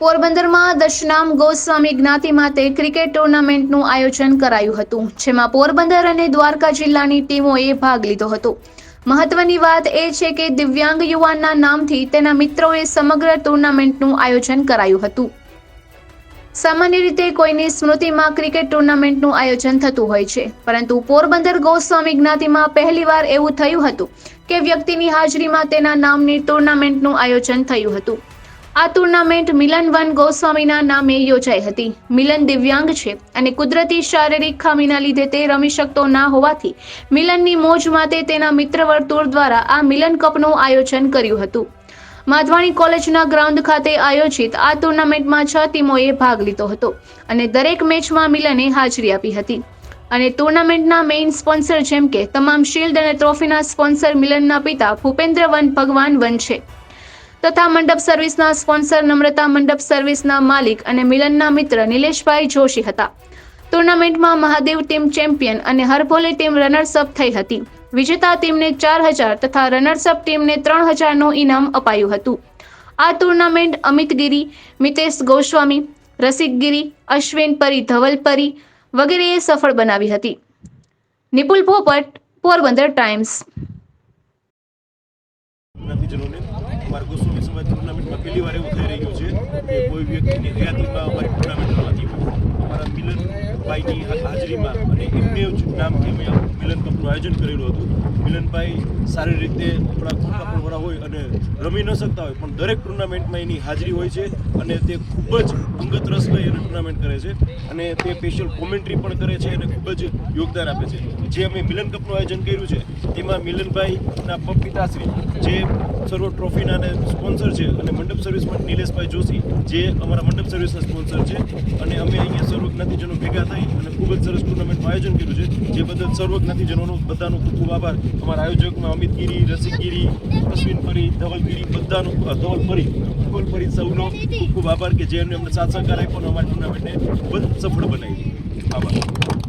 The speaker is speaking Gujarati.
પોરબંદરમાં દશનામ ગોસ્વામી જ્ઞાતિ માટે ક્રિકેટ ટુર્નામેન્ટનું આયોજન કરાયું હતું, જેમાં પોરબંદર અને દ્વારકા જિલ્લાની ટીમોએ ભાગ લીધો હતો. મહત્વની વાત એ છે કે દિવ્યાંગ યુવાનના નામથી તેના મિત્રોએ સમગ્ર ટુર્નામેન્ટનું આયોજન કરાયું હતું. સામાન્ય રીતે કોઈની સ્મૃતિમાં ક્રિકેટ ટુર્નામેન્ટનું આયોજન થતું હોય છે, પરંતુ પોરબંદર ગોસ્વામી જ્ઞાતિમાં પહેલીવાર એવું થયું હતું કે વ્યક્તિની હાજરીમાં તેના નામની ટુર્નામેન્ટનું આયોજન થયું હતું. આ ટુર્નામેન્ટ મિલન વન ગોસ્વામીના નામે યોજાઈ હતી. મિલન દિવ્યાંગ છે અને કુદરતી શારીરિક ખામીના લીધે તે રમી શકતો ના હોવાથી મિલનની મોજ માટે તેના મિત્ર વર્તુળ દ્વારા આ મિલન કપનું આયોજન કર્યું હતું. માધવાણી કોલેજના ગ્રાઉન્ડ ખાતે આયોજિત આ ટુર્નામેન્ટમાં છ ટીમોએ ભાગ લીધો હતો અને દરેક મેચમાં મિલને હાજરી આપી હતી. અને ટુર્નામેન્ટના મેઇન સ્પોન્સર જેમ કે તમામ શિલ્ડ અને ટ્રોફીના સ્પોન્સર મિલનના પિતા ભૂપેન્દ્ર વન ભગવાન વન છે. તથા મંડપ સર્વિસના સ્પોન્સર નમ્રતા મંડપ સર્વિસના માલિક અને મિલનના મિત્ર નિલેશભાઈ જોશી હતા. ટુર્નામેન્ટમાં મહાદેવ ટીમ ચેમ્પિયન અને હરભોલે ટીમ રનર્સઅપ થઈ હતી. વિજેતા ટીમને ચાર હજાર તથા રનર્સઅપ ટીમને ત્રણ હજારનું ઇનામ અપાયું હતું. આ ટુર્નામેન્ટ અમિત ગિરી, મિતેશ ગોસ્વામી, રસિક ગિરી, અશ્વિન પરી, ધવલ પરી વગેરેએ સફળ બનાવી હતી. નિપુલ પોપટ પોરબંદર ટાઈમ્સ. અમારા સમાજ ટુર્નામેન્ટમાં પહેલી વાર એવું થઈ રહ્યું છે કે કોઈ વ્યક્તિની હયાતીમાં અમારી ટુર્નામેન્ટ રમાતી હોય. અમારા મિલનભાઈની હાજરીમાં અને એમને જ નામથી અમે મિલન કપનું આયોજન કરેલું હતું. મિલનભાઈ સારી રીતે આપણા પણ વડા હોય અને રમી ન શકતા હોય, પણ દરેક ટુર્નામેન્ટમાં એની હાજરી હોય છે અને તે ખૂબ જ અંગત રસ લઈ અને ટુર્નામેન્ટ કરે છે અને તે સ્પેશિયલ કોમેન્ટ્રી પણ કરે છે અને ખૂબ જ યોગદાન આપે છે. જે અમે મિલન કપનું આયોજન કર્યું છે તેમાં મિલનભાઈના પ- પિતાશ્રી જે સર્વ ટ્રોફીના અને સ્પોન્સર છે અને મંડપ સર્વિસમાં નિલેશભાઈ જોશી, જે અમારા મંડપ સર્વિસના સ્પોન્સર છે અને અમે અહીંયા સર્વ જ્ઞાતિજનો ભેગા અને ખૂબ જ સરસ ટુર્નામેન્ટનું આયોજન કર્યું છે. જે બદલ સર્વ જ્ઞાતિજનોનો બધાનો ખૂબ ખૂબ આભાર. અમારા આયોજકમાં અમિત ગીરી રસિક ગીરી અશ્વિન ફરી ધવલ ગીરી બધાનો અ, ધવલ ફરી ધવલ ફરી સૌનો ખૂબ ખૂબ આભાર કે જેમને અમને સાથ સહકાર આપ્યો અને અમારી ટુર્નામેન્ટને સફળ બનાવી આભાર.